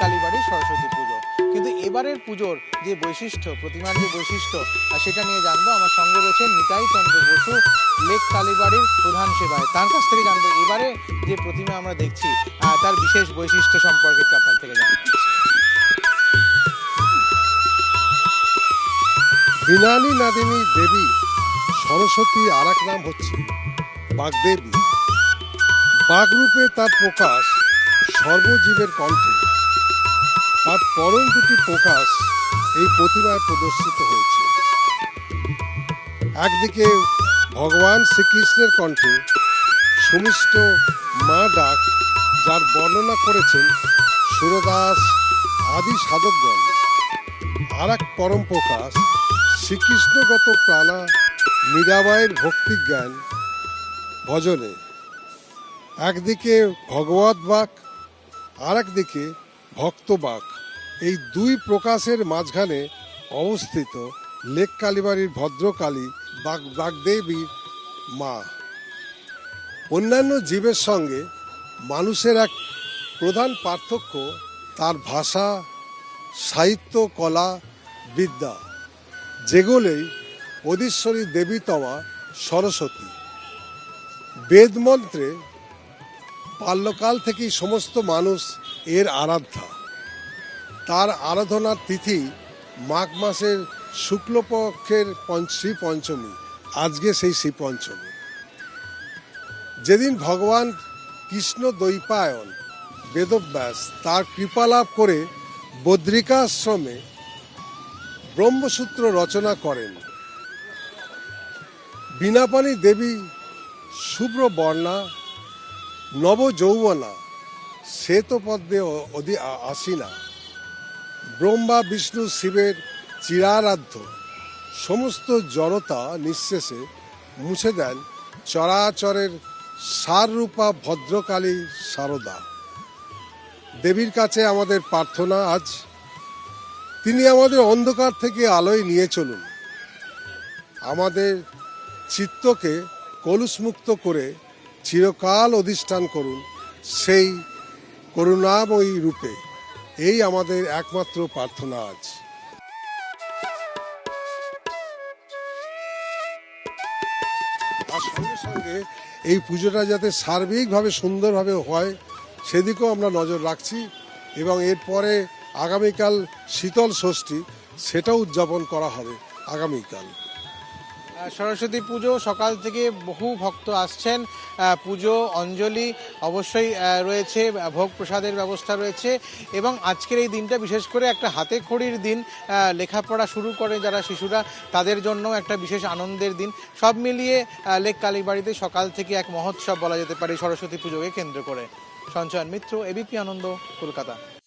কালীবাড়ির সরস্বতী পুজো। কিন্তু এবারের পুজোর যে বৈশিষ্ট্য, প্রতিমার যে বৈশিষ্ট্য সেটা নিয়ে জানব, আমার সঙ্গে রয়েছে নিতাই চন্দ্র বসু, লেক কালীবাড়ির প্রধান সেবায়। তার কাছ থেকে জানব, এবারে যে প্রতিমা আমরা দেখছি তার বিশেষ বৈশিষ্ট্য সম্পর্কে একটু আপনার থেকে জানব বিনালী নাদিনী দেবী, সরস্বতী আর নাম হচ্ছে বাগদেবী। বাগরূপে তার প্রকাশ সর্বজীবের কণ্ঠে। তার পরম দুটি প্রকাশ এই প্রতিমায় প্রদর্শিত হয়েছে। একদিকে ভগবান শ্রীকৃষ্ণের কণ্ঠে সুমিষ্ট মা ডাক, যার বর্ণনা করেছেন সুরদাস আদি সাধকগণ। আর এক পরম প্রকাশ শ্রীকৃষ্ণগত প্রাণা মীরাবাইয়ের ভক্তি জ্ঞান ভজনে। একদিকে ভগবত বাক আর একদিকে ভক্ত বাক এই দুই প্রকাশের মাঝখানে অবস্থিত লেক কালীবাড়ির ভদ্রকালী বাগ, বাগদেবীর মা। অন্যান্য জীবের সঙ্গে মানুষের এক প্রধান পার্থক্য তার ভাষা, সাহিত্য, কলা, বিদ্যা। যেগুলোই অধীশ্বরী দেবীতমা সরস্বতী। বেদমন্ত্রে বাল্যকাল থেকেই সমস্ত মানুষ এর আরাধ্যা। তার আরাধনার তিথি মাঘ মাসের শুক্লপক্ষের শ্রী পঞ্চমী আজকে সেই শ্রী পঞ্চমী যেদিন ভগবান কৃষ্ণ দৈপায়ন বেদব্যাস তার কৃপালাভ করে বদ্রিকাশ্রমে ব্রহ্মসূত্র রচনা করেন। বীণাপাণী দেবী শুভ্র বর্ণা নব যৌবনা শ্বেতপদ্মে অ- অধি আসিনা ব্রহ্মা, বিষ্ণু, শিবের চিরারাধ্য, সমস্ত জড়তা নিঃশেষে মুছে দেন চরাচরের সাররূপা ভদ্রকালী সারদা। দেবীর কাছে আমাদের প্রার্থনা আজ, তিনি আমাদের অন্ধকার থেকে আলোয় নিয়ে চলুন। আমাদের চিত্তকে কলুষমুক্ত করে চিরকাল অধিষ্ঠান করুন সেই করুণাময়ী রূপে। এই আমাদের একমাত্র প্রার্থনা আজ। সঙ্গে সঙ্গে এই পুজোটা যাতে সার্বিকভাবে সুন্দরভাবে হয়, সেদিকেও আমরা নজর রাখছি এবং এরপরে আগামীকাল শীতল ষষ্ঠী, সেটাও উদযাপন করা হবে আগামীকাল। সরস্বতী পুজো, সকাল থেকে বহু ভক্ত আসছেন। পুজো, অঞ্জলি অবশ্যই রয়েছে, ভোগ প্রসাদের ব্যবস্থা রয়েছে এবং আজকের এই দিনটা বিশেষ করে একটা হাতে খড়ির দিন। লেখাপড়া শুরু করে যারা শিশুরা, তাদের জন্য একটা বিশেষ আনন্দের দিন। সব মিলিয়ে লেক কালীবাড়িতে সকাল থেকে এক মহোৎসব বলা যেতে পারে সরস্বতী পুজোকে কেন্দ্র করে। সঞ্চয়ন মিত্র, এবিপি আনন্দ, কলকাতা।